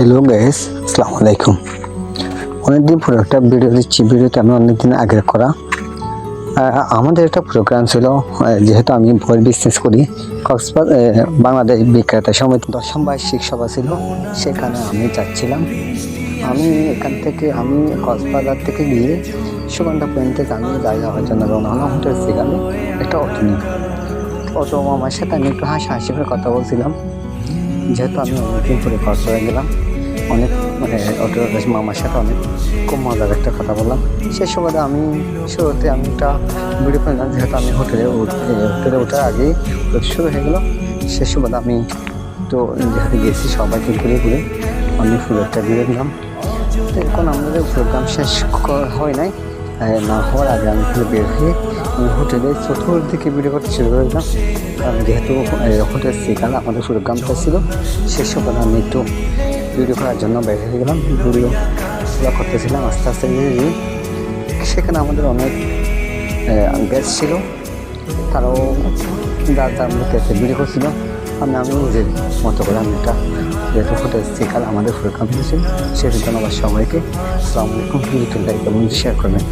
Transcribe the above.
Hello guys আসসালামু আলাইকুম অনেকদিন পরে একটা ভিডিও দিচ্ছি। ভিডিওতে আমি অনেকদিন আগে করা। আমাদের একটা প্রোগ্রাম ছিল যেহেতু আমি বই বিজনেস করি। কক্সবাজার আহ, বাংলাদেশ বিক্রেতা সমিতি দশম বার্ষিক সভা ছিল। সেখানে আমি যাচ্ছিলাম। আমি এখান থেকে আমি কক্সবাজার থেকে গিয়ে সুগন্ধা পয়েন্ট থেকে আমি যাই যাওয়ার জন্য রওনা হোটেল সেখানে একটা অটো নিয়ে অটো মামার সাথে আমি একটু হাসি হাসি করে কথা বলছিলাম। যেহেতু আমি অনেকদিন পরে কক্সবাজার গেলাম। অনেক মানে অটো মামার সাথে অনেক খুব মজার একটা কথা বললাম। সেই সময় আমি শুরুতে আমি একটা ভিডিও পেলাম যেহেতু আমি হোটেলে হোটেলে ওঠার আগেই শুরু হয়ে গেলো। সে সময় আমি তো যেহেতু গেছি সবাইকে ঘুরে ঘুরে আমি একটা ভিডিও নিলাম তো এখন আমাদের প্রোগ্রাম শেষ হয় নাই। না হওয়ার আগে আমি ফুলে বের হয়ে আমি হোটেলে চতুর্দিকে ভিডিও করতে শুরু করে দিলাম। কারণ যেহেতু হোটেল সেখানে আমাদের প্রোগ্রামটা ছিল সে সময় আমি একটু ভিডিও করার জন্য বের হয়ে গেলাম ভিডিও করতেছিলাম, আস্তে আস্তে। সেখানে আমাদের অনেক গ্যাস ছিল। তারাও যার যার মধ্যে ভিডিও করছিল। আমি আমি নিজের মতো করে আমি একটা যেহেতু হোটেল সেখানে আমাদের প্রোগ্রাম হয়েছিল সেটার জন্য আবার সবাইকে। আসসালামু আলাইকুম, ভিডিওটি লাইক এবং শেয়ার করবেন।